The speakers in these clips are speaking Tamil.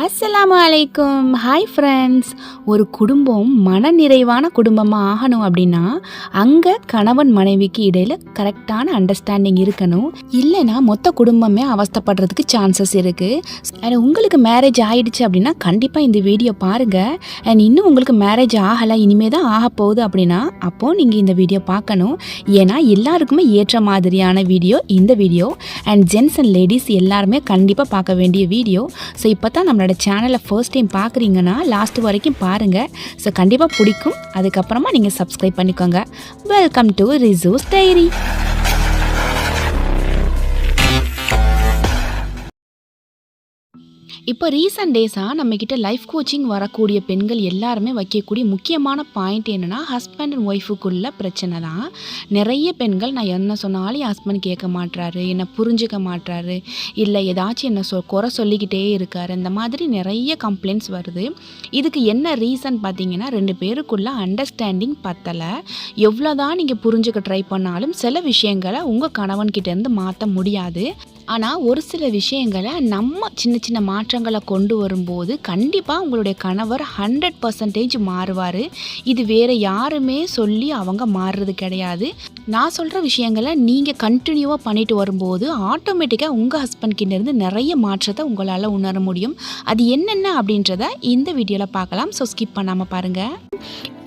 அஸ்லாம் அலைக்கும். ஹாய் ஃப்ரெண்ட்ஸ் ஒரு குடும்பம் மனநிறைவான குடும்பமாக ஆகணும் அப்படின்னா அங்கே கணவன் மனைவிக்கு இடையில் கரெக்டான அண்டர்ஸ்டாண்டிங் இருக்கணும். இல்லைன்னா மொத்த குடும்பமே அவஸ்தைப்படுறதுக்கு சான்சஸ் இருக்குது அண்ட் உங்களுக்கு மேரேஜ் ஆகிடுச்சு அப்படின்னா கண்டிப்பாக இந்த வீடியோ பாருங்கள் அண்ட் இன்னும் உங்களுக்கு மேரேஜ் ஆகலை இனிமே தான் ஆக போகுது அப்படின்னா அப்போது நீங்கள் இந்த வீடியோ பார்க்கணும். ஏன்னா எல்லாருக்குமே ஏற்ற மாதிரியான வீடியோ இந்த video and gents and ladies எல்லாருமே கண்டிப்பாக பார்க்க வேண்டிய வீடியோ ஸோ இப்போ தான் நம்ம என்னோட சேனலை ஃபர்ஸ்ட் டைம் பார்க்குறீங்கன்னா லாஸ்ட் வரைக்கும் பாருங்கள் ஸோ கண்டிப்பாக பிடிக்கும். அதுக்கப்புறமா நீங்கள் சப்ஸ்கிரைப் பண்ணிக்கோங்க. வெல்கம் டு ரிசூஸ் டைரி இப்போ ரீசன்ட் டேஸாக நம்மக்கிட்ட லைஃப் கோச்சிங் வரக்கூடிய பெண்கள் எல்லாருமே வைக்கக்கூடிய முக்கியமான பாயிண்ட் என்னென்னா ஹஸ்பண்ட் அண்ட் ஒய்ஃபுக்குள்ள பிரச்சனை தான். நிறைய பெண்கள் நான் என்ன சொன்னாலும் என் ஹஸ்பண்ட் கேட்க மாட்டாரு என்னை புரிஞ்சுக்க மாட்றாரு. இல்லை ஏதாச்சும் என்னை சொ குறை சொல்லிக்கிட்டே இருக்கார். இந்த மாதிரி நிறைய கம்ப்ளைண்ட்ஸ் வருது. இதுக்கு என்ன ரீசன் பார்த்தீங்கன்னா ரெண்டு பேருக்குள்ள அண்டர்ஸ்டாண்டிங் பத்தலை. எவ்வளோ தான் நீங்கள் புரிஞ்சுக்க ட்ரை பண்ணாலும் சில விஷயங்களை உங்கள் கணவன்கிட்டேருந்து மாற்ற முடியாது. ஆனால் ஒரு சில விஷயங்களை நம்ம சின்ன சின்ன மாற்றங்களை கொண்டு வரும்போது கண்டிப்பாக உங்களுடைய கணவர் ஹண்ட்ரட் பர்சன்டேஜ் மாறுவார். இது வேறு யாருமே சொல்லி அவங்க மாறுறது கிடையாது. நான் சொல்கிற விஷயங்களை நீங்கள் கண்டினியூவாக பண்ணிட்டு வரும்போது ஆட்டோமேட்டிக்காக உங்கள் ஹஸ்பண்ட்கிட்டேருந்து நிறைய மாற்றத்தை உங்களால் உணர முடியும். அது என்னென்ன அப்படின்றத இந்த வீடியோவில் பார்க்கலாம். ஸோ ஸ்கிப் பண்ணாமல் பாருங்கள்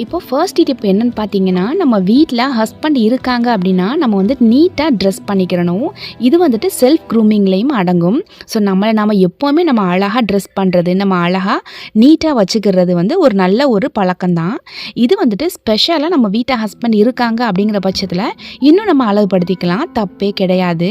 இப்போ ஃபர்ஸ்ட் டிப் என்னன்னு பார்த்தீங்கன்னா நம்ம வீட்டில் ஹஸ்பண்ட் இருக்காங்க அப்படின்னா நம்ம வந்து நீட்டாக ட்ரெஸ் பண்ணிக்கிறணும். இது வந்துட்டு செல்ஃப் க்ரூமிங்லேயும் அடங்கும். ஸோ நம்மளை நம்ம எப்போவுமே நம்ம அழகாக ட்ரெஸ் பண்ணுறது நம்ம அழகாக நீட்டாக வச்சுக்கிறது வந்து ஒரு நல்ல ஒரு பழக்கம்தான். இது வந்துட்டு ஸ்பெஷலாக நம்ம வீட்டை ஹஸ்பண்ட் இருக்காங்க அப்படிங்கிற பட்சத்தில் இன்னும் நம்ம அழகுபடுத்திக்கலாம். தப்பே கிடையாது.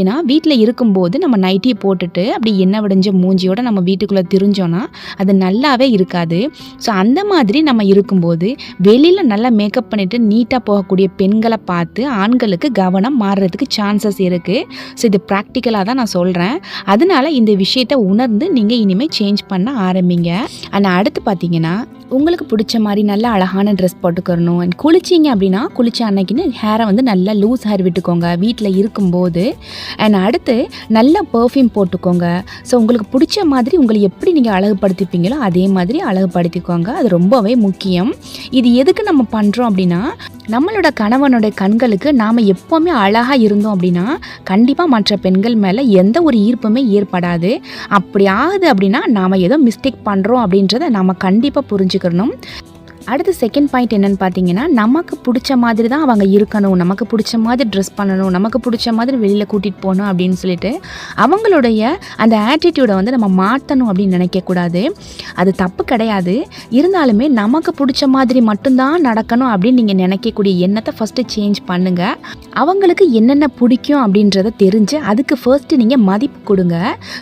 ஏன்னா வீட்டில் இருக்கும்போது நம்ம நைட்டியை போட்டுட்டு அப்படி எண்ணெய் விடைஞ்ச மூஞ்சியோட நம்ம வீட்டுக்குள்ளே திரிஞ்சோன்னா அது நல்லாவே இருக்காது. ஸோ அந்த மாதிரி நம்ம இருக்கும்போது வெளியில் நல்லா மேக்கப் பண்ணிவிட்டு நீட்டாக போகக்கூடிய பெண்களை பார்த்து ஆண்களுக்கு கவனம் மாறுறதுக்கு சான்சஸ் இருக்குது ஸோ இது ப்ராக்டிக்கலாக தான் நான் சொல்கிறேன் அதனால இந்த விஷயத்தை உணர்ந்து நீங்கள் இனிமேல் சேஞ்ச் பண்ண ஆரம்பிங்க. ஆனால் அடுத்து பார்த்தீங்கன்னா உங்களுக்கு பிடிச்ச மாதிரி நல்லா அழகான ட்ரெஸ் போட்டுக்கிறணும். அண்ட் குளிச்சிங்க அப்படின்னா குளிச்ச அன்னைக்குன்னு ஹேரை வந்து நல்லா லூஸ் ஹேர் விட்டுக்கோங்க. வீட்டில் இருக்கும்போது. அண்ட் அடுத்து நல்ல பர்ஃப்யூம் போட்டுக்கோங்க. ஸோ உங்களுக்கு பிடிச்ச மாதிரி உங்களை எப்படி நீங்கள் அழகுபடுத்திப்பீங்களோ அதே மாதிரி அழகுபடுத்திக்கோங்க. அது ரொம்பவே முக்கியம். இது எதுக்கு நம்ம பண்ணுறோம் அப்படின்னா நம்மளோட கணவனோட கண்களுக்கு நாம் எப்போவுமே அழகாக இருந்தோம் அப்படின்னா கண்டிப்பாக மற்ற பெண்கள் மேலே எந்த ஒரு ஈர்ப்புமே ஏற்படாது. அப்படி ஆகுது அப்படின்னா நாம் ஏதோ மிஸ்டேக் பண்ணுறோம் அப்படின்றத நாம் கண்டிப்பாக புரிஞ்சுக்கணும். அடுத்து செகண்ட் பாயிண்ட் என்னன்னு பார்த்தீங்கன்னா நமக்கு பிடிச்ச மாதிரி தான் அவங்க இருக்கணும். நமக்கு பிடிச்ச மாதிரி ட்ரெஸ் பண்ணணும். நமக்கு பிடிச்ச மாதிரி வெளியில் கூட்டிகிட்டு போகணும் அப்படின்னு சொல்லிட்டு அவங்களுடைய அந்த ஆட்டிடியூடை வந்து நம்ம மாற்றணும் அப்படின்னு நினைக்கக்கூடாது அது தப்பு கிடையாது. இருந்தாலுமே நமக்கு பிடிச்ச மாதிரி மட்டும்தான் நடக்கணும் அப்படின்னு நீங்கள் நினைக்கக்கூடிய எண்ணத்தை ஃபஸ்ட்டு சேஞ்ச் பண்ணுங்கள் அவங்களுக்கு என்னென்ன பிடிக்கும் அப்படின்றத தெரிஞ்சு அதுக்கு ஃபர்ஸ்ட்டு நீங்கள் மதிப்பு கொடுங்க.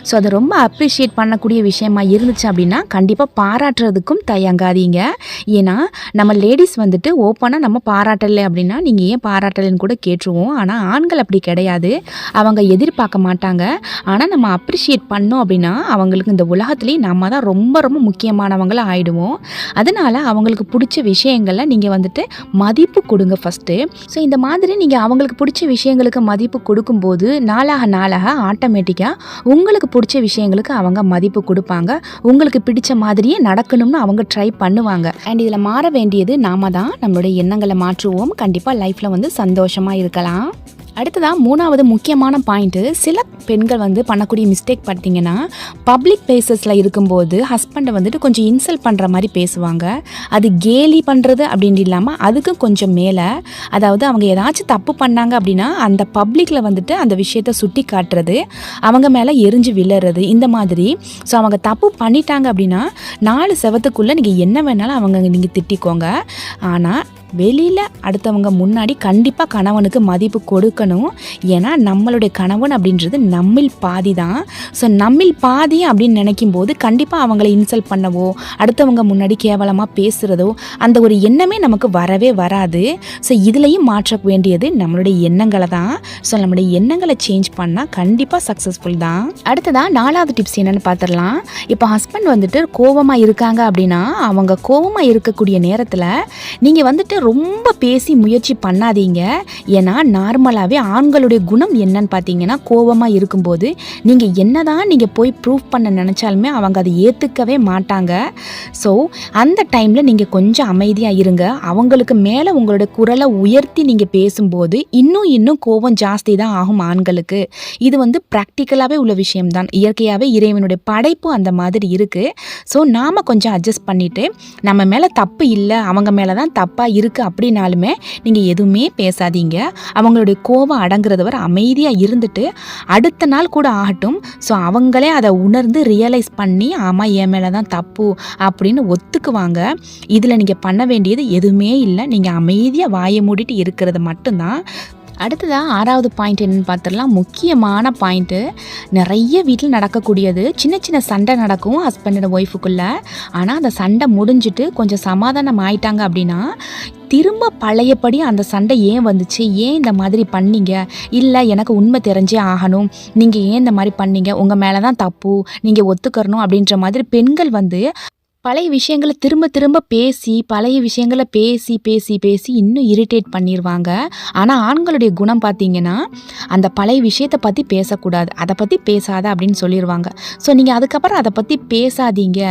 ஸோ அதை ரொம்ப அப்ரிஷியேட் பண்ணக்கூடிய விஷயமா இருந்துச்சு அப்படின்னா கண்டிப்பாக பாராட்டுறதுக்கும் தயங்காதீங்க. ஏன்னா நம்ம லேடிஸ் வந்துட்டு ஓப்பனாக நம்ம பாராட்டலை அப்படின்னா நீங்கள் ஏன் பாராட்டலைன்னு கூட கேட்டுருவோம். ஆனால் ஆண்கள் அப்படி கிடையாது. அவங்க எதிர்பார்க்க மாட்டாங்க. ஆனால் நம்ம அப்ரிஷியேட் பண்ணோம் அப்படின்னா அவங்களுக்கு இந்த உலகத்துலேயே நம்ம தான் ரொம்ப ரொம்ப முக்கியமானவங்களாக ஆகிடுவோம் அதனால் அவங்களுக்கு பிடிச்ச விஷயங்களை நீங்கள் வந்துட்டு மதிப்பு கொடுங்க ஃபஸ்ட்டு ஸோ இந்த மாதிரி நீங்கள் அவங்களுக்கு பிடிச்ச விஷயங்களுக்கு மதிப்பு கொடுக்கும்போது நாளாக நாளாக ஆட்டோமேட்டிக்காக உங்களுக்கு பிடிச்ச விஷயங்களுக்கு அவங்க மதிப்பு கொடுப்பாங்க. உங்களுக்கு பிடிச்ச மாதிரியே நடக்கணும்னு அவங்க ட்ரை பண்ணுவாங்க. அண்ட் இதில் மாற வேண்டியது நாம தான். நம்மளுடைய எண்ணங்களை மாற்றுவோம். கண்டிப்பாக லைஃப்பில் வந்து சந்தோஷமாக இருக்கலாம். அடுத்ததாக மூணாவது முக்கியமான பாயிண்ட்டு சில பெண்கள் வந்து பண்ணக்கூடிய மிஸ்டேக் பார்த்தீங்கன்னா பப்ளிக் பிளேசஸில் இருக்கும்போது ஹஸ்பண்டை வந்துட்டு கொஞ்சம் இன்சல்ட் பண்ணுற மாதிரி பேசுவாங்க. அது கேலி பண்ணுறது அப்படின்ட்டு இல்லாமல் அதுக்கும் கொஞ்சம் மேலே அதாவது அவங்க ஏதாச்சும் தப்பு பண்ணாங்க அப்படின்னா அந்த பப்ளிக்கில் வந்துட்டு அந்த விஷயத்த சுட்டி காட்டுறது அவங்க மேலே எரிஞ்சு விழுறது இந்த மாதிரி. ஸோ அவங்க தப்பு பண்ணிட்டாங்க அப்படின்னா நாலு செவத்துக்குள்ளே நீங்கள் என்ன வேணாலும் அவங்க நீங்கள் திட்டிக்கோங்க. ஆனால் வெளியில் அடுத்தவங்க முன்னாடி கண்டிப்பாக கணவனுக்கு மதிப்பு கொடுக்கணும். ஏன்னா நம்மளுடைய கணவன் அப்படின்றது நம்மில் பாதி தான். ஸோ நம்மில் பாதி அப்படின்னு நினைக்கும் போது கண்டிப்பாக அவங்கள இன்சல்ட் பண்ணவோ அடுத்தவங்க முன்னாடி கேவலமாக பேசுகிறதோ அந்த ஒரு எண்ணமே நமக்கு வரவே வராது. ஸோ இதுலேயும் மாற்ற வேண்டியது நம்மளுடைய எண்ணங்களை தான். ஸோ நம்மளுடைய எண்ணங்களை சேஞ்ச் பண்ணால் கண்டிப்பாக சக்ஸஸ்ஃபுல் தான். அடுத்ததாக நாலாவது டிப்ஸ் என்னென்னு பார்த்துடலாம் இப்போ ஹஸ்பண்ட் வந்துட்டு கோவமாக இருக்காங்க அப்படின்னா அவங்க கோவமாக இருக்கக்கூடிய நேரத்தில் நீங்கள் வந்துட்டு ரொம்ப பேசி முயற்சி பண்ணாதீங்க. ஏன்னா நார்மலாகவே ஆண்களுடைய குணம் என்னன்னு பார்த்தீங்கன்னா கோபமாக இருக்கும்போது நீங்கள் என்னதான் நீங்கள் போய் ப்ரூவ் பண்ண நினச்சாலுமே அவங்க அதை ஏற்றுக்கவே மாட்டாங்க. ஸோ அந்த டைமில் நீங்கள் கொஞ்சம் அமைதியாக இருங்க. அவங்களுக்கு மேலே உங்களோட குரலை உயர்த்தி நீங்கள் பேசும்போது இன்னும் இன்னும் கோபம் ஜாஸ்தி தான் ஆகும் ஆண்களுக்கு. இது வந்து ப்ராக்டிக்கலாகவே உள்ள விஷயம்தான். இயற்கையாகவே இறைவனுடைய படைப்பு அந்த மாதிரி இருக்குது ஸோ நாம் கொஞ்சம் அட்ஜஸ்ட் பண்ணிவிட்டு நம்ம மேலே தப்பு இல்லை அவங்க மேலே தான் தப்பாக இருக்குது அப்படின்னாலுமே நீங்கள் எதுவுமே பேசாதீங்க. அவங்களுடைய கோபம் அடங்குறதவர் அமைதியாக இருந்துட்டு அடுத்த நாள் கூட ஆகட்டும். ஸோ அவங்களே அதை உணர்ந்து ரியலைஸ் பண்ணி ஆமாம் என் மேலே தான் தப்பு அப்படின்னு ஒத்துக்குவாங்க. இதில் நீங்கள் பண்ண வேண்டியது எதுவுமே இல்லை. நீங்கள் அமைதியாக வாயை மூடிட்டு இருக்கிறது மட்டும்தான். அடுத்ததாக ஆறாவது பாயிண்ட் என்னன்னு பார்த்துடலாம். முக்கியமான பாயிண்ட்டு நிறைய வீட்டில் நடக்கக்கூடியது. சின்ன சின்ன சண்டை நடக்கும் ஹஸ்பண்ட் அண்ட் ஒய்ஃபுக்குள்ளே ஆனால் அந்த சண்டை முடிஞ்சிட்டு கொஞ்சம் சமாதானம் ஆயிட்டாங்க அப்படின்னா திரும்ப பழையபடி அந்த சண்டை ஏன் வந்துச்சு? ஏன் இந்த மாதிரி பண்ணீங்க? இல்லை எனக்கு உண்மை தெரிஞ்சே ஆகணும். நீங்கள் ஏன் இந்த மாதிரி பண்ணீங்க? உங்கள் மேலே தான் தப்பு. நீங்கள் ஒத்துக்கறணும் அப்படின்ற மாதிரி பெண்கள் வந்து பழைய விஷயங்களை திரும்ப திரும்ப பேசி பழைய விஷயங்களை பேசி பேசி பேசி இன்னும் இரிட்டேட் பண்ணிடுவாங்க ஆனால் ஆண்களுடைய குணம் பார்த்தீங்கன்னா அந்த பழைய விஷயத்தை பற்றி பேசக்கூடாது. அதை பற்றி பேசாத அப்படின்னு சொல்லிடுவாங்க ஸோ நீங்கள் அதுக்கப்புறம் அதை பற்றி பேசாதீங்க.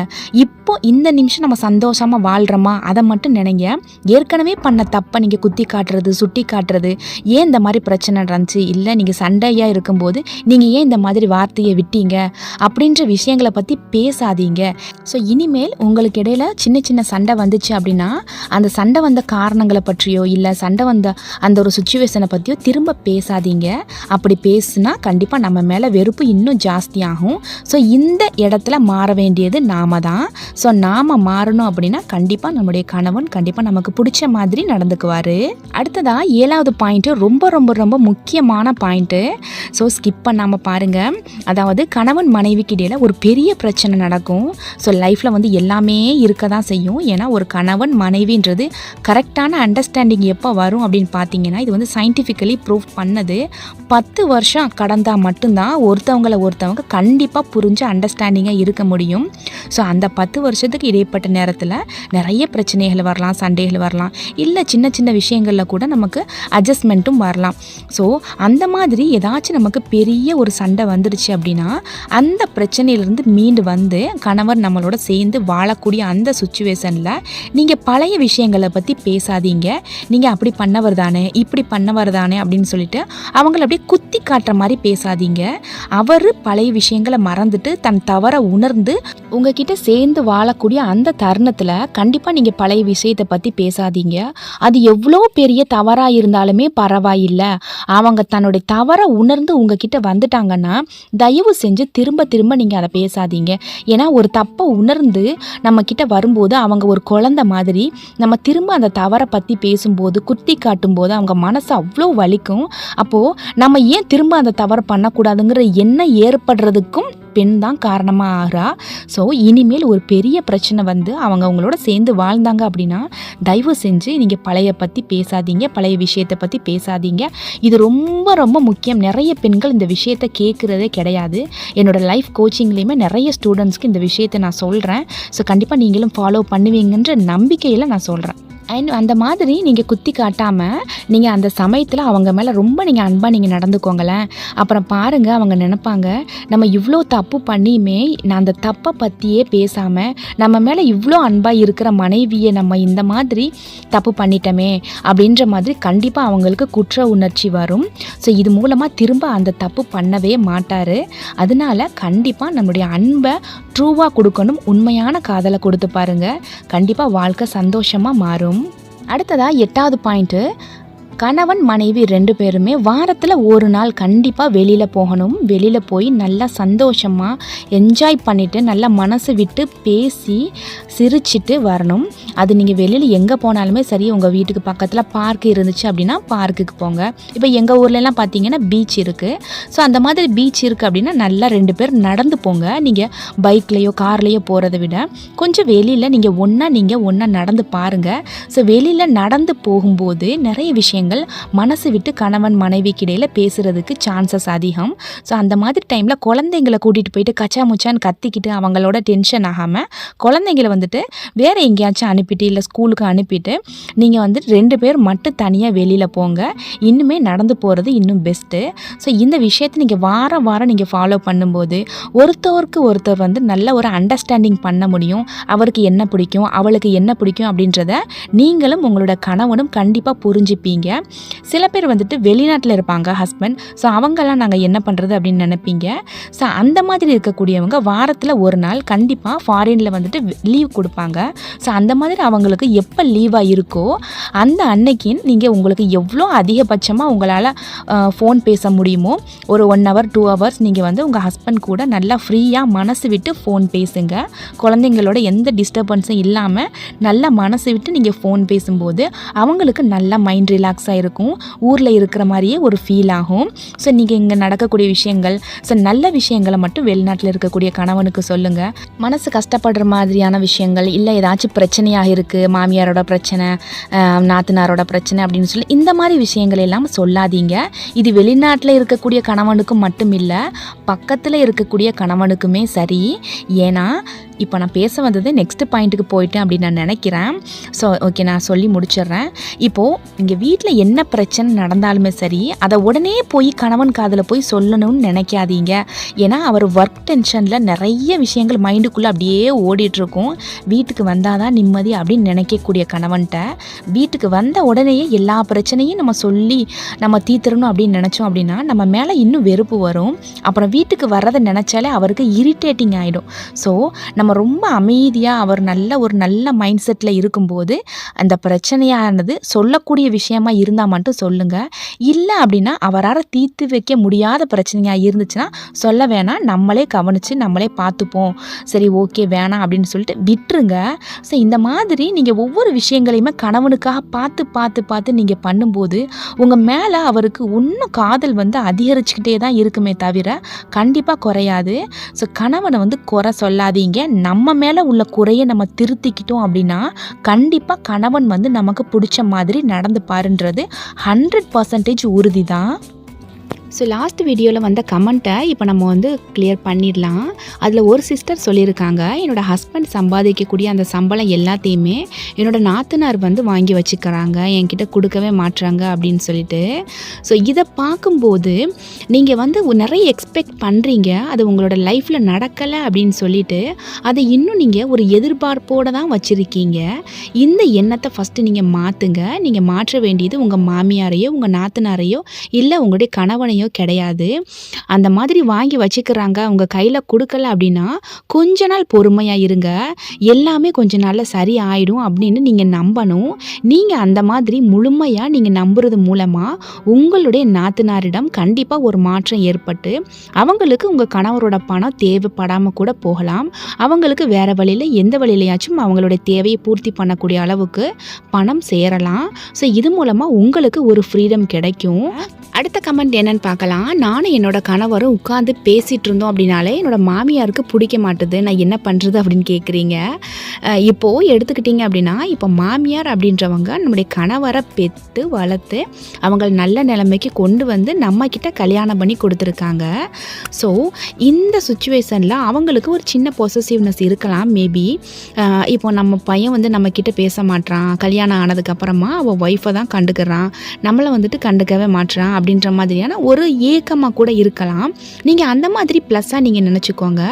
இப்போ இந்த நிமிஷம் நம்ம சந்தோஷமாக வாழ்கிறோமா அதை மட்டும் நினைங்க. ஏற்கனவே பண்ண தப்பை நீங்கள் குத்தி காட்டுறது சுட்டி காட்டுறது ஏன் இந்த மாதிரி பிரச்சனை நடந்துச்சு? இல்லை நீங்கள் சண்டையாக இருக்கும்போது நீங்கள் ஏன் இந்த மாதிரி வார்த்தையை விட்டீங்க? அப்படின்ற விஷயங்களை பற்றி பேசாதீங்க. ஸோ இனிமேல் உங்களுக்கு இடையில சின்ன சின்ன சண்டை வந்துச்சு அப்படின்னா அந்த சண்டை வந்த காரணங்களை பற்றியோ இல்லை சண்டை வந்த அந்த ஒரு சுச்சுவேஷனை பற்றியோ திரும்ப பேசாதீங்க. அப்படி பேசுனா கண்டிப்பாக நம்ம மேலே வெறுப்பு இன்னும் ஜாஸ்தியாகும். ஸோ இந்த இடத்துல மாற வேண்டியது நாம தான். ஸோ நாம் மாறணும் அப்படின்னா கண்டிப்பாக நம்முடைய கணவன் கண்டிப்பாக நமக்கு பிடிச்ச மாதிரி நடந்துக்குவார். அடுத்ததாக ஏழாவது பாயிண்ட்டு ரொம்ப ரொம்ப ரொம்ப முக்கியமான பாயிண்ட்டு ஸோ ஸ்கிப் பண்ணாமல் பாருங்கள் அதாவது கணவன் மனைவிக்கு இடையில் ஒரு பெரிய பிரச்சனை நடக்கும். ஸோ லைஃப்பில் வந்து எல்லா எல்லாமே இருக்க தான் செய்யும். ஏன்னா ஒரு கணவன் மனைவின்றது கரெக்டான அண்டர்ஸ்டாண்டிங் எப்போ வரும் அப்படின்னு பார்த்தீங்கன்னா இது வந்து சயின்டிஃபிக்கலி ப்ரூவ் பண்ணது. பத்து வருஷம் கடந்தால் மட்டும்தான் ஒருத்தவங்கள ஒருத்தவங்க கண்டிப்பாக புரிஞ்சு அண்டர்ஸ்டாண்டிங்காக இருக்க முடியும். ஸோ அந்த பத்து வருஷத்துக்கு இடைப்பட்ட நேரத்தில் நிறைய பிரச்சனைகள் வரலாம் சண்டைகள் வரலாம். இல்லை சின்ன சின்ன விஷயங்களில் கூட நமக்கு அட்ஜஸ்ட்மெண்ட்டும் வரலாம். ஸோ அந்த மாதிரி ஏதாச்சும் நமக்கு பெரிய ஒரு சண்டை வந்துடுச்சு அப்படின்னா அந்த பிரச்சனையிலேருந்து மீண்டு வந்து கணவர் நம்மளோட சேர்ந்து வாழக்கூடிய அந்த சுச்சுவேஷனில் நீங்கள் பழைய விஷயங்களை பற்றி பேசாதீங்க. நீங்கள் அப்படி பண்ணவர் தானே இப்படி பண்ணவர் தானே அப்படின்னு சொல்லிட்டு அவங்கள அப்படியே குத்தி காட்டுற மாதிரி பேசாதீங்க. அவர் பழைய விஷயங்களை மறந்துட்டு தன் தவறை உணர்ந்து உங்ககிட்ட சேர்ந்து வாழக்கூடிய அந்த தருணத்தில் கண்டிப்பாக நீங்கள் பழைய விஷயத்தை பற்றி பேசாதீங்க. அது எவ்வளோ பெரிய தவறாக இருந்தாலுமே பரவாயில்லை. அவங்க தன்னுடைய தவறை உணர்ந்து உங்ககிட்ட வந்துட்டாங்கன்னா தயவு செஞ்சு திரும்ப திரும்ப நீங்கள் அதை பேசாதீங்க. ஏன்னா ஒரு தப்பை உணர்ந்து நம்ம கிட்ட வரும்போது அவங்க ஒரு குழந்தை மாதிரி நம்ம திரும்ப அந்த தவறை பற்றி பேசும்போது குத்தி காட்டும்போது அவங்க மனசு அவ்வளோ வலிக்கும். அப்போது நம்ம ஏன் திரும்ப அந்த தவறை பண்ணக்கூடாதுங்கிற எண்ணம் ஏற்படுறதுக்கும் பெண் தான் காரணமாக ஆகிறா ஸோ இனிமேல் ஒரு பெரிய பிரச்சனை வந்து அவங்க அவங்களோட சேர்ந்து வாழ்ந்தாங்க அப்படின்னா தயவு செஞ்சு நீங்கள் பழைய பற்றி பேசாதீங்க பழைய விஷயத்தை பற்றி பேசாதீங்க. இது ரொம்ப ரொம்ப முக்கியம். நிறைய பெண்கள் இந்த விஷயத்தை கேட்குறதே கிடையாது. என்னோடய லைஃப் கோச்சிங்லேயுமே நிறைய ஸ்டூடெண்ட்ஸ்க்கு இந்த விஷயத்தை நான் சொல்கிறேன் ஸோ கண்டிப்பாக நீங்களும் ஃபாலோ பண்ணுவீங்கன்ற நம்பிக்கையில் நான் சொல்கிறேன் அண்ட் அந்த மாதிரி நீங்கள் குத்தி காட்டாமல் நீங்கள் அந்த சமயத்தில் அவங்க மேலே ரொம்ப நீங்கள் அன்பாக நீங்கள் நடந்துக்கோங்களேன். அப்புறம் பாருங்கள் அவங்க நினைப்பாங்க நம்ம இவ்வளோ தப்பு பண்ணியுமே நான் அந்த தப்பை பற்றியே பேசாமல் நம்ம மேலே இவ்வளோ அன்பாக இருக்கிற மனைவியை நம்ம இந்த மாதிரி தப்பு பண்ணிட்டோமே அப்படின்ற மாதிரி கண்டிப்பாக அவங்களுக்கு குற்ற உணர்ச்சி வரும். ஸோ இது மூலமாக திரும்ப அந்த தப்பு பண்ணவே மாட்டார். அதனால கண்டிப்பாக நம்மளுடைய அன்பை ட்ரூவாக கொடுக்கணும் உண்மையான காதலை கொடுத்து பாருங்கள் கண்டிப்பாக வாழ்க்கை சந்தோஷமாக மாறும். அடுத்ததாக எட்டாவது பாயிண்ட்டு கணவன் மனைவி ரெண்டு பேருமே வாரத்தில் ஒரு நாள் கண்டிப்பாக வெளியில் போகணும். வெளியில் போய் நல்லா சந்தோஷமாக என்ஜாய் பண்ணிவிட்டு நல்லா மனசு விட்டு பேசி சிரிச்சிட்டு வரணும். அது நீங்கள் வெளியில் எங்கே போனாலுமே சரி உங்கள் வீட்டுக்கு பக்கத்தில் பார்க் இருந்துச்சு அப்படின்னா பார்க்குக்கு போங்க. இப்போ எங்கள் ஊர்லலாம் பார்த்தீங்கன்னா பீச் இருக்குது ஸோ அந்த மாதிரி பீச் இருக்குது அப்படின்னா நல்லா ரெண்டு பேர் நடந்து போங்க. நீங்கள் பைக்லேயோ கார்லேயோ போகிறத விட கொஞ்சம் வெளியில் நீங்கள் ஒன்றா நீங்கள் ஒன்றா நடந்து பாருங்கள் ஸோ வெளியில் நடந்து போகும்போது நிறைய விஷயங்கள் விஷயங்கள் மனசு விட்டு கணவன் மனைவிக்கு இடையில் பேசுகிறதுக்கு சான்சஸ் அதிகம். ஸோ அந்த மாதிரி டைமில் குழந்தைங்களை கூட்டிகிட்டு போயிட்டு கச்சா முச்சான்னு கத்திக்கிட்டு அவங்களோட டென்ஷன் ஆகாமல் குழந்தைங்கள வந்துட்டு வேறு எங்கேயாச்சும் அனுப்பிட்டு இல்லை ஸ்கூலுக்கு அனுப்பிட்டு நீங்கள் வந்துட்டு ரெண்டு பேர் மட்டும் தனியாக வெளியில் போங்க. இன்னுமே நடந்து போகிறது இன்னும் பெஸ்ட்டு ஸோ இந்த விஷயத்தை நீங்கள் வாரம் வாரம் நீங்கள் ஃபாலோ பண்ணும்போது ஒருத்தவருக்கு ஒருத்தர் வந்து நல்ல ஒரு அண்டர்ஸ்டாண்டிங் பண்ண முடியும். அவருக்கு என்ன பிடிக்கும் அவளுக்கு என்ன பிடிக்கும் அப்படின்றத நீங்களும் உங்களோட கணவனும் கண்டிப்பாக புரிஞ்சுப்பீங்க. சில பேர் வந்துட்டு வெளிநாட்டில் இருப்பாங்க ஹஸ்பண்ட் ஸோ அவங்கெல்லாம் நாங்கள் என்ன பண்ணுறது அப்படின்னு நினைப்பீங்க. ஸோ அந்த மாதிரி இருக்கக்கூடியவங்க வாரத்தில் ஒரு நாள் கண்டிப்பாக ஃபாரினில் வந்துட்டு லீவ் கொடுப்பாங்க. ஸோ அந்த மாதிரி அவங்களுக்கு எப்போ லீவாக இருக்கோ அந்த அன்னைக்கு நீங்கள் உங்களுக்கு எவ்வளோ அதிகபட்சமாக உங்களால் ஃபோன் பேச முடியுமோ ஒரு ஒன் ஹவர் டூ ஹவர்ஸ் நீங்கள் வந்து உங்கள் ஹஸ்பண்ட் கூட நல்லா ஃப்ரீயாக மனசு விட்டு ஃபோன் பேசுங்க. குழந்தைங்களோட எந்த டிஸ்டர்பன்ஸும் இல்லாமல் நல்லா மனசு விட்டு நீங்கள் ஃபோன் பேசும்போது அவங்களுக்கு நல்லா மைண்ட் ரிலாக்ஸ் ரிலாக்ஸாக இருக்கும். ஊரில் இருக்கிற மாதிரியே ஒரு ஃபீல் ஆகும். ஸோ நீங்கள் இங்கே நடக்கக்கூடிய விஷயங்கள் ஸோ நல்ல விஷயங்களை மட்டும் வெளிநாட்டில் இருக்கக்கூடிய கணவனுக்கு சொல்லுங்கள் மனசு கஷ்டப்படுற மாதிரியான விஷயங்கள் இல்லை ஏதாச்சும் பிரச்சனையாக இருக்குது மாமியாரோட பிரச்சனை நாத்தனாரோட பிரச்சனை அப்படின்னு சொல்லி இந்த மாதிரி விஷயங்கள் எல்லாம் சொல்லாதீங்க. இது வெளிநாட்டில் இருக்கக்கூடிய கணவனுக்கும் மட்டும் இல்லை பக்கத்தில் இருக்கக்கூடிய கணவனுக்குமே சரி. ஏன்னா இப்போ நான் பேச வந்தது நெக்ஸ்ட் பாயிண்ட்டுக்கு போயிட்டேன் அப்படின்னு நான் நினைக்கிறேன். ஸோ ஓகே நான் சொல்லி முடிச்சிடுறேன். இப்போது இங்கே வீட்டில் என்ன பிரச்சனை நடந்தாலுமே சரி அதை உடனே போய் கணவன் காதில் போய் சொல்லணும்னு நினைக்காதீங்க. ஏன்னா அவர் ஒர்க் டென்ஷனில் நிறைய விஷயங்கள் மைண்டுக்குள்ளே அப்படியே ஓடிட்டுருக்கும். வீட்டுக்கு வந்தால் தான் நிம்மதி அப்படின்னு நினைக்கக்கூடிய கணவன்கிட்ட வீட்டுக்கு வந்த உடனேயே எல்லா பிரச்சனையும் நம்ம சொல்லி நம்ம தீர்த்துறணும் அப்படின்னு நினச்சோம் அப்படின்னா நம்ம மேலே இன்னும் வெறுப்பு வரும். அப்புறம் வீட்டுக்கு வர்றதை நினச்சாலே அவருக்கு இரிட்டேட்டிங் ஆகிடும் ஸோ நம்ம ரொம்ப அமைதியாக அவர் நல்ல ஒரு நல்ல மைண்ட் செட்டில் இருக்கும்போது அந்த பிரச்சனையானது சொல்லக்கூடிய விஷயமா இருந்தால் மட்டும் சொல்லுங்கள் இல்லை அப்படின்னா அவரால் தீர்த்து வைக்க முடியாத பிரச்சனையாக இருந்துச்சுன்னா சொல்ல வேணாம். நம்மளே கவனித்து நம்மளே பார்த்துப்போம். சரி ஓகே வேணாம் அப்படின்னு சொல்லிட்டு விட்டுருங்க. ஸோ இந்த மாதிரி நீங்கள் ஒவ்வொரு விஷயங்களையுமே கணவனுக்காக பார்த்து பார்த்து பார்த்து நீங்கள் பண்ணும்போது உங்கள் மேலே அவருக்கு இன்னும் காதல் வந்து அதிகரிச்சுக்கிட்டே தான் இருக்குமே தவிர கண்டிப்பாக குறையாது. ஸோ கணவனை வந்து குறை சொல்லாதீங்க. நம்ம மேலே உள்ள குறையை நம்ம திருத்திக்கிட்டோம் அப்படின்னா கண்டிப்பாக கணவன் வந்து நமக்கு பிடிச்ச மாதிரி நடந்து அப்படின்றது ஹண்ட்ரட் பர்சன்டேஜ் உறுதி தான் ஸோ லாஸ்ட் வீடியோவில் வந்த கமெண்ட்டை இப்போ நம்ம வந்து கிளியர் பண்ணிடலாம். அதில் ஒரு சிஸ்டர் சொல்லியிருக்காங்க என்னோடய ஹஸ்பண்ட் சம்பாதிக்கக்கூடிய அந்த சம்பளம் எல்லாத்தையுமே என்னோட நாத்தனார் வந்து வாங்கி வச்சுக்கிறாங்க என்கிட்ட கொடுக்கவே மாட்டுறாங்க அப்படின்னு சொல்லிட்டு. ஸோ இதை பார்க்கும்போது நீங்கள் வந்து நிறைய எக்ஸ்பெக்ட் பண்ணுறீங்க அது உங்களோட லைஃப்பில் நடக்கலை அப்படின்னு சொல்லிட்டு அதை இன்னும் நீங்கள் ஒரு எதிர்பார்ப்போடு தான் வச்சுருக்கீங்க. இந்த எண்ணத்தை ஃபஸ்ட்டு நீங்கள் மாற்றுங்க நீங்கள் மாற்ற வேண்டியது உங்கள் மாமியாரையோ உங்கள் நாத்தனாரையோ இல்லை உங்களுடைய கணவனையோ கிடையாது. அந்த மாதிரி வாங்கி வச்சுக்கிறாங்க. அவங்க கையில் கொடுக்கல அப்படின்னா கொஞ்ச நாள் பொறுமையாக இருங்க. எல்லாமே கொஞ்ச நாளில் சரி ஆயிடும் அப்படின்னு நீங்கள் நம்பணும். நீங்கள் அந்த மாதிரி முழுமையாக நீங்கள் நம்புறது மூலமாக உங்களுடைய நாத்தனாரிடம் கண்டிப்பாக ஒரு மாற்றம் ஏற்பட்டு அவங்களுக்கு உங்கள் கணவரோட பணம் தேவைப்படாமல் கூட போகலாம். அவங்களுக்கு வேறு வழியில் எந்த வழியிலையாச்சும் அவங்களுடைய தேவையை பூர்த்தி பண்ணக்கூடிய அளவுக்கு பணம் சேரலாம். ஸோ இது மூலமாக உங்களுக்கு ஒரு ஃப்ரீடம் கிடைக்கும். அடுத்த கமெண்ட் என்னன்னு பார்க்கலாம். நானும் என்னோட கணவரும் உட்காந்து பேசிகிட்டு இருந்தோம் அப்படின்னாலே என்னோட மாமியாருக்கு பிடிக்க மாட்டுது. நான் என்ன பண்ணுறது அப்படின்னு கேட்குறீங்க இப்போது எடுத்துக்கிட்டிங்க அப்படின்னா இப்போ மாமியார் அப்படின்றவங்க நம்முடைய கணவரை பெற்று வளர்த்து அவங்க நல்ல நிலைமைக்கு கொண்டு வந்து நம்மக்கிட்ட கல்யாணம் பண்ணி கொடுத்துருக்காங்க. ஸோ இந்த சுச்சுவேஷனில் அவங்களுக்கு ஒரு சின்ன பொசசிவ்னஸ் இருக்கலாம் மேபி இப்போ நம்ம பையன் வந்து நம்மக்கிட்ட பேச மாட்றான். கல்யாணம் ஆனதுக்கப்புறமா அவள் ஒய்ஃபை தான் கண்டுக்கிறான். நம்மளை வந்துட்டு கண்டுக்கவே மாட்றான் அப்படின்ற மாதிரியான ஒரு ஏக்கமாக கூட இருக்கலாம். நீங்கள் அந்த மாதிரி ப்ளஸ்ஸாக நீங்கள் நினச்சிக்கோங்க.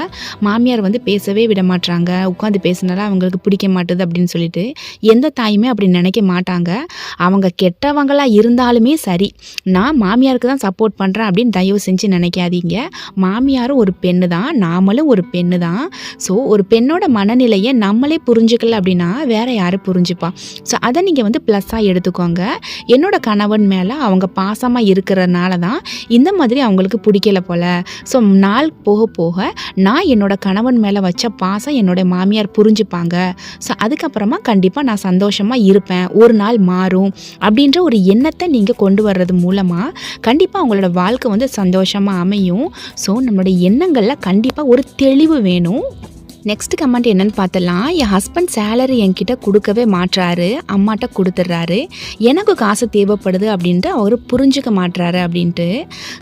மாமியார் வந்து பேசவே விட மாட்றாங்க. உட்காந்து பேசினாலும் அவங்களுக்கு பிடிக்க மாட்டுது அப்படின்னு சொல்லிட்டு எந்த தாயுமே அப்படி நினைக்க மாட்டாங்க. அவங்க கெட்டவங்களாக இருந்தாலுமே சரி. நான் மாமியாருக்கு தான் சப்போர்ட் பண்ணுறேன் அப்படின்னு தயவு செஞ்சு நினைக்காதீங்க. மாமியாரும் ஒரு பெண்ணு தான். நாமளும் ஒரு பெண்ணு தான். ஸோ ஒரு பெண்ணோட மனநிலையை நம்மளே புரிஞ்சுக்கல அப்படின்னா வேற யாரும் புரிஞ்சுப்பா? ஸோ அதை நீங்கள் வந்து ப்ளஸ்ஸாக எடுத்துக்கோங்க. என்னோட கணவன் மேலே அவங்க பாசமாக இருக்கிறனால தான் இந்த மாதிரி அவங்களுக்கு பிடிக்கல போல். ஸோ நாள் போக போக நான் என்னோட கணவன் மேலே வச்ச பாசம் என்னோட மாமியார் புரிஞ்சுப்பாங்க. ஸோ அதுக்கப்புறமா கண்டிப்பாக நான் சந்தோஷமாக இருப்பேன். ஒரு நாள் மாறும் அப்படின்ற ஒரு எண்ணத்தை நீங்கள் கொண்டு வர்றது மூலமாக கண்டிப்பாக அவங்களோட வாழ்க்கை வந்து சந்தோஷமாக அமையும். ஸோ நம்மளுடைய எண்ணங்களில் கண்டிப்பாக ஒரு தெளிவு வேணும். நெக்ஸ்ட் கமெண்ட் என்னன்னு பார்த்தலாம் என் ஹஸ்பண்ட் சேலரி என்கிட்ட கொடுக்கவே மாட்டுறாரு அம்மாட்ட கொடுத்துட்றாரு. எனக்கு காசு தேவைப்படுது அப்படின்ட்டு அவர் புரிஞ்சுக்க மாட்டுறாரு அப்படின்ட்டு.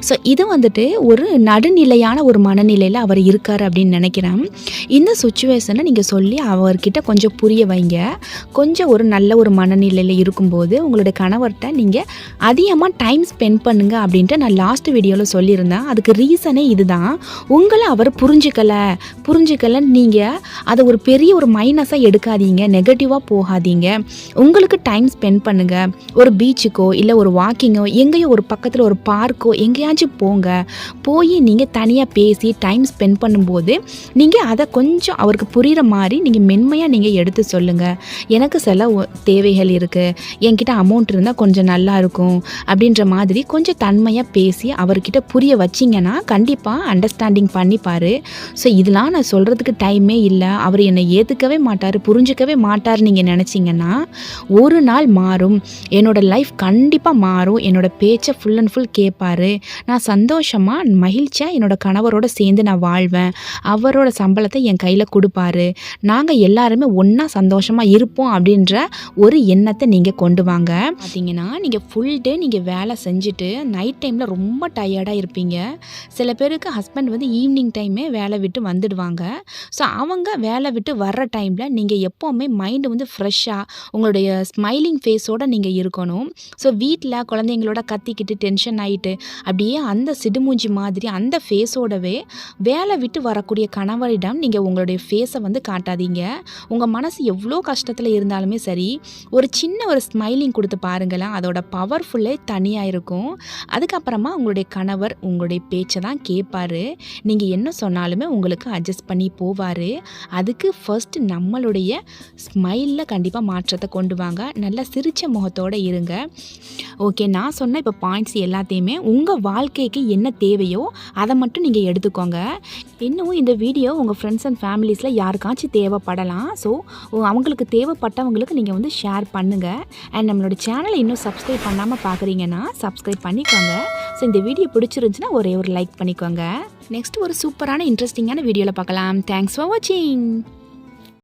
ஸோ இது வந்துட்டு ஒரு நடுநிலையான ஒரு மனநிலையில் அவர் இருக்கார் அப்படின்னு நினைக்கிறேன். இந்த சுச்சுவேஷனை நீங்கள் சொல்லி அவர்கிட்ட கொஞ்சம் புரிய வைங்க. கொஞ்சம் ஒரு நல்ல ஒரு மனநிலையில் இருக்கும்போது உங்களுடைய கணவர்கிட்ட நீங்கள் அதிகமாக டைம் ஸ்பெண்ட் பண்ணுங்க அப்படின்ட்டு நான் லாஸ்ட் வீடியோவில் சொல்லியிருந்தேன். அதுக்கு ரீசனே இதுதான். உங்களை அவர் புரிஞ்சுக்கலை. புரிஞ்சுக்கலை நீங்கள் அதை ஒரு பெரிய ஒரு மைனஸாக எடுக்காதீங்க நெகட்டிவாக போகாதீங்க. உங்களுக்கு டைம் ஸ்பெண்ட் பண்ணுங்க. ஒரு பீச்சுக்கோ இல்லை ஒரு வாக்கிங்கோ எங்கேயோ ஒரு பக்கத்தில் ஒரு பார்க்கோ எங்கேயாச்சும் போங்க. போய் நீங்கள் தனியாக பேசி டைம் ஸ்பெண்ட் பண்ணும்போது நீங்கள் அதை கொஞ்சம் அவருக்கு புரிகிற மாதிரி நீங்கள் மென்மையாக நீங்கள் எடுத்து சொல்லுங்கள் எனக்கு சில தேவைகள் இருக்குது என்கிட்ட அமௌண்ட் இருந்தால் கொஞ்சம் நல்லா இருக்கும் அப்படின்ற மாதிரி கொஞ்சம் தன்மையாக பேசி அவர்கிட்ட புரிய வச்சிங்கன்னா கண்டிப்பாக அண்டர்ஸ்டாண்டிங் பண்ணிப்பார். ஸோ இதெல்லாம் நான் சொல்கிறதுக்கு டைம் இல்லை. அவர் என்னை ஏற்றுக்கவே மாட்டார் புரிஞ்சுக்கவே மாட்டார் நீங்கள் நினச்சிங்கன்னா ஒரு நாள் மாறும். என்னோட லைஃப் கண்டிப்பாக மாறும். என்னோட பேச்சை ஃபுல் அண்ட் ஃபுல் கேட்பாரு நான் சந்தோஷமாக மகிழ்ச்சியாக என்னோட கணவரோட சேர்ந்து நான் வாழ்வேன். அவரோட சம்பளத்தை என் கையில் கொடுப்பாரு. நாங்கள் எல்லாருமே ஒன்றா சந்தோஷமாக இருப்போம் அப்படின்ற ஒரு எண்ணத்தை நீங்கள் கொண்டு வாங்க. பார்த்தீங்கன்னா நீங்கள் ஃபுல் டே நீங்கள் வேலை செஞ்சுட்டு நைட் டைமில் ரொம்ப டயர்டாக இருப்பீங்க. சில பேருக்கு ஹஸ்பண்ட் வந்து ஈவினிங் டைமே வேலை விட்டு வந்துடுவாங்க. ஸோ அவங்க வேலை விட்டு வர்ற டைமில் நீங்கள் எப்போவுமே மைண்டு வந்து ஃப்ரெஷ்ஷாக உங்களுடைய ஸ்மைலிங் ஃபேஸோடு நீங்கள் இருக்கணும். ஸோ வீட்டில் குழந்தைங்களோட கத்திக்கிட்டு டென்ஷன் ஆகிட்டு அப்படியே அந்த சிடுமூஞ்சி மாதிரி அந்த ஃபேஸோடவே வேலை விட்டு வரக்கூடிய கணவரிடம் நீங்கள் உங்களுடைய ஃபேஸை வந்து காட்டாதீங்க. உங்கள் மனசு எவ்வளோ கஷ்டத்தில் இருந்தாலுமே சரி ஒரு சின்ன ஒரு ஸ்மைலிங் கொடுத்து பாருங்களேன் அதோட பவர்ஃபுல்லே தனியாக இருக்கும். அதுக்கப்புறமா உங்களுடைய கணவர் உங்களுடைய பேச்சை தான் கேட்பாரு நீங்கள் என்ன சொன்னாலுமே உங்களுக்கு அட்ஜஸ்ட் பண்ணி போவார். அதுக்கு ஃபர்ஸ்ட் நம்மளுடைய ஸ்மைலில் கண்டிப்பாக மாற்றத்தை கொண்டு வாங்க. நல்லா சிரிச்ச முகத்தோடு இருங்க. ஓகே நான் சொன்ன இப்போ பாயிண்ட்ஸ் எல்லாத்தையுமே உங்கள் வாழ்க்கைக்கு என்ன தேவையோ அதை மட்டும் நீங்கள் எடுத்துக்கோங்க. இன்னும் இந்த வீடியோ உங்கள் ஃப்ரெண்ட்ஸ் அண்ட் ஃபேமிலிஸில் யாருக்காச்சும் தேவைப்படலாம். ஸோ அவங்களுக்கு தேவைப்பட்டவங்களுக்கு நீங்கள் வந்து ஷேர் பண்ணுங்கள் அண்ட் நம்மளோட சேனலை இன்னும் சப்ஸ்கிரைப் பண்ணாமல் பார்க்குறீங்கன்னா சப்ஸ்கிரைப் பண்ணிக்கோங்க. ஸோ இந்த வீடியோ பிடிச்சிருந்துச்சுன்னா ஒரே ஒரு லைக் பண்ணிக்கோங்க. நெக்ஸ்ட் ஒரு சூப்பரான இன்ட்ரெஸ்டிங்கான வீடியோவில் பார்க்கலாம். தேங்க்ஸ் ஃபார் வாட்சிங்